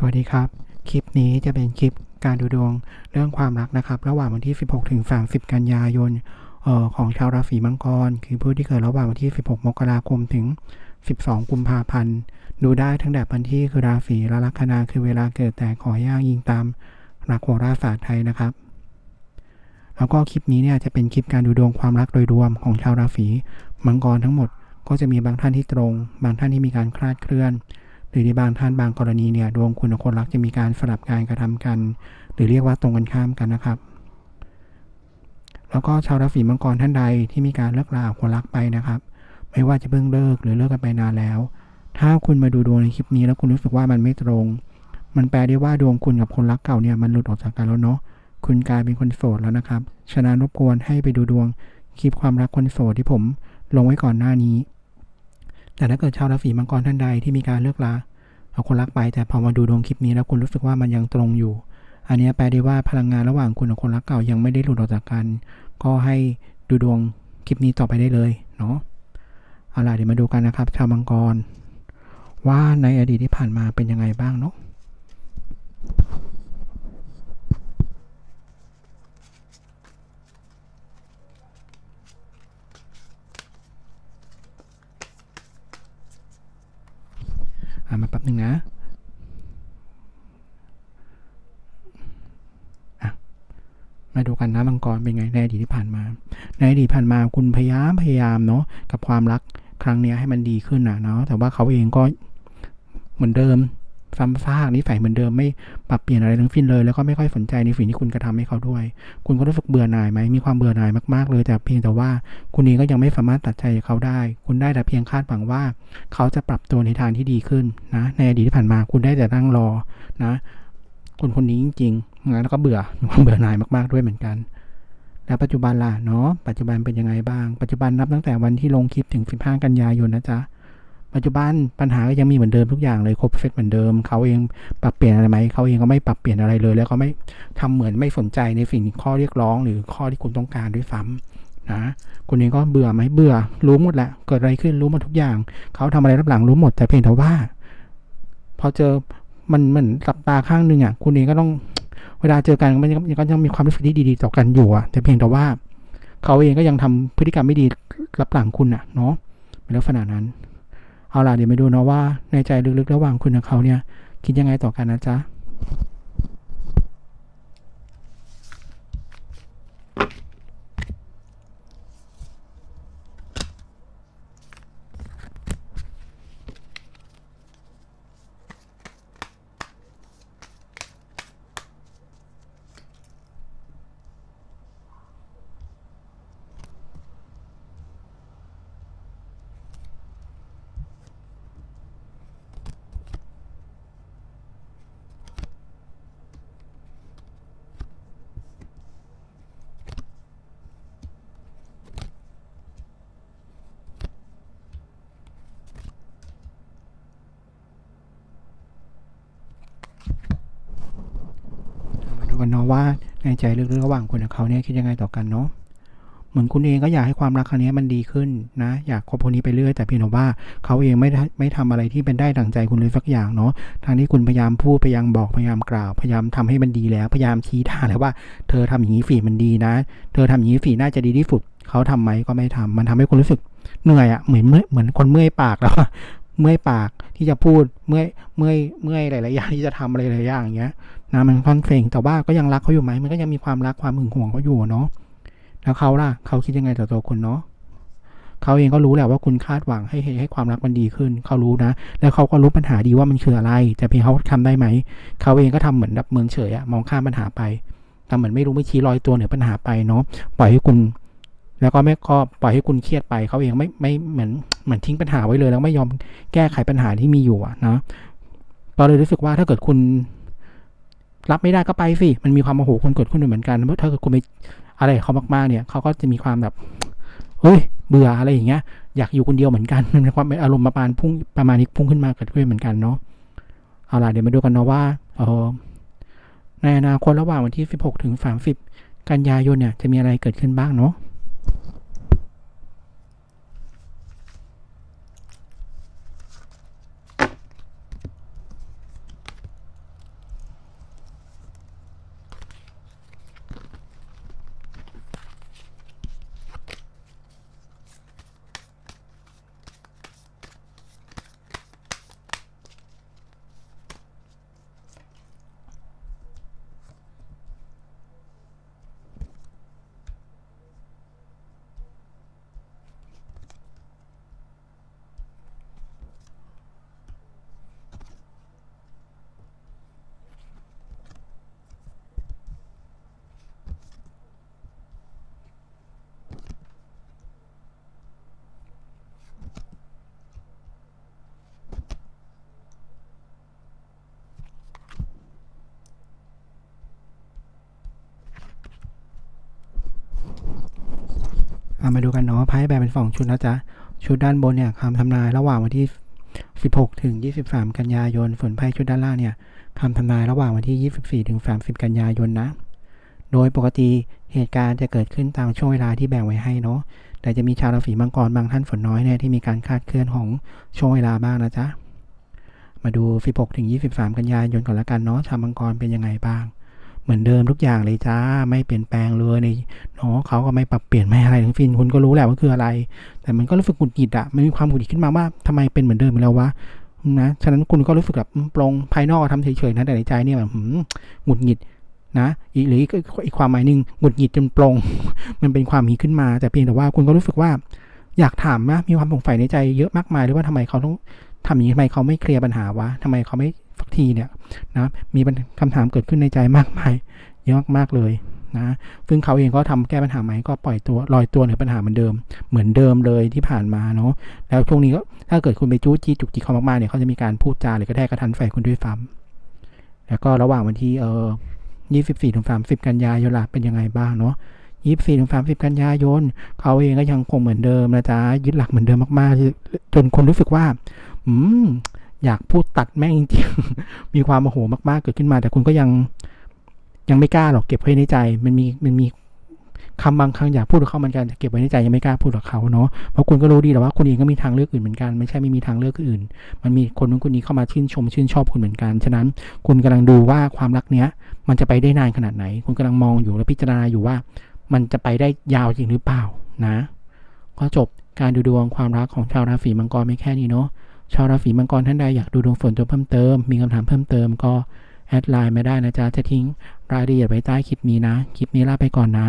สวัสดีครับ คลิปนี้จะเป็นคลิปการดูดวงเรื่องความรักนะครับ ระหว่างวันที่ 16 ถึง 30 กันยายนออของชาวราศีมังกร คือผู้ที่เกิดระหว่างวันที่ 16 มกราคมถึง 12 กุมภาพันธ์ ดูได้ทั้งแบบวันที่คือราศีและลัคนาคือเวลาเกิดแต่ขอให้อ้างยิงตามหลักโหราศาสตร์ไทยนะครับ แล้วก็คลิปนี้เนี่ยจะเป็นคลิปการดูดวงความรักโดยรวมของชาวราศีมังกรทั้งหมด ก็จะมีบางท่านที่ตรง บางท่านที่มีการคลาดเคลื่อน หรือในบางท่านบางกรณีเนี่ยดวงคุณกับคนรักจะมีการสลับการกระทำกัน หรือเรียกว่าตรงกันข้ามกันนะครับ แล้วก็ชาวราศีมังกรท่านใดที่มีการเลิกลาคนรักไปนะครับ ไม่ว่าจะเพิ่งเลิกหรือเลิกกันไปนานแล้ว ถ้าคุณมาดูดวงในคลิปนี้แล้วคุณรู้สึกว่ามันไม่ตรง มันแปลได้ว่าดวงคุณกับคนรักเก่าเนี่ยมันหลุดออกจากกันแล้วเนาะคุณกลายเป็นคนโสดแล้วนะครับ ฉะนั้นรบกวนให้ไปดูดวงคลิปความรักคนโสดที่ผมลงไว้ก่อนหน้านี้ แต่ถ้าเกิดชาวราศีมังกรท่านใดที่มีการเลิกลาเอาคนรักไป แต่พอมาดูดวงคลิปนี้แล้วคุณรู้สึกว่ามันยังตรงอยู่ อันนี้แปลได้ว่าพลังงานระหว่างคุณกับคนรักเก่ายังไม่ได้หลุดออกจากกัน ก็ให้ดูดวงคลิปนี้ต่อไปได้เลยเนาะเอาล่ะเดี๋ยวมาดูกันนะครับ ชาวมังกร ว่าในอดีตที่ผ่านมาเป็นยังไงบ้างเนาะ มาแป๊บหนึ่งนะมาดูกันนะมังกรเป็นไงในอดีตที่ผ่านมา ในอดีตผ่านมาคุณพยายามพยายามเนาะกับความรักครั้งเนี้ยให้มันดีขึ้นนะเนาะแต่ว่าเขาเองก็เหมือนเดิม ซ้ำซากนิสัยเหมือนเดิมไม่ปรับเปลี่ยนอะไรทั้งสิ้นเลย แล้วก็ไม่ค่อยสนใจในสิ่งที่คุณกระทำให้เขาด้วย คุณก็รู้สึกเบื่อหน่ายไหมมีความเบื่อหน่ายมากๆ เลยแต่เพียงแต่ว่าคุณเองก็ยังไม่สามารถตัดใจเขาได้ คุณได้แต่เพียงคาดหวังว่า เขาจะปรับตัวในทางที่ดีขึ้นนะ ในอดีตที่ผ่านมาคุณได้แต่นั่งรอนะคนคนนี้จริงๆงั้นแล้วก็เบื่อมีความเบื่อหน่ายมากๆด้วยเหมือนกันแล้วปัจจุบันล่ะเนาะปัจจุบันเป็นยังไงบ้าง ปัจจุบันนับตั้งแต่วันที่ลงคลิปถึง 15 กันยายนนะจ๊ะ ปัจจุบันปัญหาก็ยังมีเหมือนเดิมทุกอย่างเลยครบเซตเหมือนเดิมเขาเองปรับเปลี่ยนอะไรไหมเขาเองก็ไม่ปรับเปลี่ยนอะไรเลย แล้วก็ไม่ทำเหมือนไม่สนใจในสิ่งข้อเรียกร้อง หรือข้อที่คุณต้องการด้วยซ้ำนะคุณเองก็เบื่อไหมเบื่อรู้หมดแหละเกิดอะไรขึ้นรู้หมดทุกอย่าง เขาทำอะไรรับหลังรู้หมดแต่เพียงแต่ว่า พอเจอมันเหมือนสับตาข้างหนึ่งอะคุณเองก็ต้องเวลาเจอกันมันก็ยังมีความรู้สึกที่ดีๆ ต่อกันอยู่อะแต่เพียงแต่ว่า เขาเองก็ยังทำพฤติกรรมไม่ดีรับหลังคุณอะเนาะเป็นลักษณะนั้น เอาล่ะเดี๋ยวมาดูเนาะว่าในใจลึกๆ ระหว่างคุณกับเขาเนี่ยคิดยังไงต่อกันนะจ๊ะ กันเนาะว่าในใจลึกๆระหว่างคุณกับเขาเนี่ยคิดยังไงต่อกันเนาะเหมือนคุณเองก็อยากให้ความรักครั้งนี้มันดีขึ้นนะ อยากคบคนนี้ไปเรื่อยแต่เพียงแต่ว่าเขาเองไม่ไม่ทำอะไรที่เป็นได้ดั่งใจคุณเลยสักอย่างเนาะทางที่คุณพยายามพูดพยายามบอกพยายามกล่าว พยายามทำให้มันดีแล้วพยายามชี้ทางแล้วว่า เธอทำอย่างนี้ฝีมันดีนะ เธอทำอย่างนี้ฝีน่าจะดีที่สุดเขาทำไหมก็ไม่ทำมันทำให้คุณรู้สึกเหนื่อยอะ่ะเหมือนเมื่อเหมือนคนเมื่อยปากแล้วอะเมื่อยปาก ที่จะพูดเมื่อยเมื่อยเมื่อยหลายๆอย่างที่จะทำอะไรหลายอย่างอย่างเงี้ยนะมันค่อนเฟงแต่ว่าก็ยังรักเขาอยู่ไหมมันก็ยังมีความรักความหึงหวงเขาอยู่เนาะแล้วเขาล่ะเขาคิดยังไงต่อตัวคุณเนาะเขาเองก็รู้แหละว่าคุณคาดหวังให้ให้ให้ความรักมันดีขึ้น เขารู้นะ แล้วเขาก็รู้ปัญหาดีว่ามันคืออะไร แต่เพียงเขาทำได้ไหม เขาเองก็ทำเหมือนแบบเมืองเฉยอะมองข้ามปัญหาไปทำเหมือนไม่รู้ไม่ชี้ลอยตัวเหนือปัญหาไปเนาะ ปล่อยให้คุณ แล้วก็ไม่ก็ปล่อยให้คุณเครียดไปเขาเองไม่ไม่เหมือนเหมือนทิ้งปัญหาไว้เลย แล้วไม่ยอมแก้ไขปัญหาที่มีอยู่อะนะก็เลยรู้สึกว่าถ้าเกิดคุณรับไม่ได้ก็ไปสิมันมีความโมโหคนเกิดขึ้นเหมือนกันเพราะถ้าเกิดคุณไปอะไรเขามากๆเนี่ยเขาก็จะมีความแบบเฮ้ย เบื่ออะไรอย่างเงี้ย อยากอยู่คนเดียวเหมือนกันมันมีความอารมณ์ประมาณพุ่งประมาณนี้พุ่งขึ้นมาเกิดขึ้นเหมือนกันเนาะเอาล่ะเดี๋ยวมาดูกันเนาะว่าเออในอนาคตระหว่างวันที่ 16 ถึง 30 กันยายนเนี่ยจะมีอะไรเกิดขึ้นบ้างเนาะ เรามาดูกันเนาะไพ่แบ่งเป็นสองชุดนะจ๊ะ ชุดด้านบนเนี่ยคำทำนายระหว่างวันที่ 16 ถึง 23 กันยายน ส่วนไพ่ชุดด้านล่างเนี่ยคำทำนายระหว่างวันที่ 24 ถึง 30 กันยายนนะ โดยปกติเหตุการณ์จะเกิดขึ้นตามช่วงเวลาที่แบ่งไว้ให้เนาะ แต่จะมีชาวราศีมังกรบางท่านฝนน้อยเนี่ยที่มีการคาดเคลื่อนของช่วงเวลาบ้างนะจ๊ะ มาดู 16 ถึง 23 กันยายนก่อนละกันเนาะ ชาวมังกรเป็นยังไงบ้าง เหมือนเดิมทุกอย่างเลยจ้า ไม่เปลี่ยนแปลงเลยในเนาะเขาก็ไม่ปรับเปลี่ยนไม่อะไรทั้งสิ้นคุณก็รู้แหละว่าคืออะไร แต่มันก็รู้สึกหงุดหงิดอะมันมีความหงุดหงิดขึ้นมาว่าทำไมเป็นเหมือนเดิมอีกแล้ววะนะฉะนั้นคุณก็รู้สึกแบบปรงภายนอกทำเฉยๆนะแต่ในใจเนี่ยแบบหงุดหงิดนะอีหรืออีกอีกความหมายหนึ่งหงุดหงิดจนปรงมันเป็นความมีขึ้นมา แต่เพียงแต่ว่าคุณก็รู้สึกว่า อยากถามนะมีความสงสัยในใจเยอะมากมายเลยว่าทำไมเขาต้องทำอย่างนี้ทำไมเขาไม่เคลียร์ปัญหาวะทำไมเขาไม่ สักทีเนี่ยนะมีปัญคำถามเกิดขึ้นในใจมากมายเยอะมากเลยนะซึ่งเขาเองก็ทำแก้ปัญหาไหมก็ปล่อยตัวลอยตัวเหนือปัญหาเหมือนเดิม เหมือนเดิมเลยที่ผ่านมาเนาะแล้วช่วงนี้ก็ถ้าเกิดคุณไปจู้จี้จุกจิกเขามากๆเนี่ยเขาจะมีการพูดจาหรือกระแทกกระทันใส่คุณด้วยซ้ำแล้วก็ระหว่างวันที่เออ24ถึง30กันยายนละเป็นยังไงบ้างเนาะ24ถึง30กันยายนเขาเองก็ยังคงเหมือนเดิมนะจ๊ะยึดหลักเหมือนเดิมมากๆจนคนรู้สึกว่า อืม อยากพูดตัดแม่งจริงๆมีความโมโหมากๆเกิดขึ้นมา แต่คุณก็ยังยังไม่กล้าหรอกเก็บไว้ในใจ มันมีมันมีคำบางครั้งอยากพูดกับเขาเหมือนกันแต่เก็บไว้ในใจยังไม่กล้าพูดกับเขาเนาะเพราะคุณก็รู้ดีแหละว่าคุณเองก็มีทางเลือกอื่นเหมือนกันไม่ใช่ไม่มีทางเลือกอื่น มันมีคนนู้นคนนี้เข้ามาชื่นชมชื่นชอบคุณเหมือนกันฉะนั้น คุณกำลังดูว่าความรักเนี้ย มันจะไปได้นานขนาดไหน คุณกำลังมองอยู่และพิจารณาอยู่ว่า มันจะไปได้ยาวจริงหรือเปล่านะ ก็จบการดูดวงความรักของชาวราศีมังกรไม่แค่นี้เนาะ ชาวราศีมังกรท่านใดอยากดูดวงฝนตัวเพิ่มเติม มีคำถามเพิ่มเติมก็แอดไลน์มาได้นะจ๊ะจะทิ้งรายละเอียดไว้ใต้คลิปนี้นะ คลิปนี้ลาไปก่อนนะ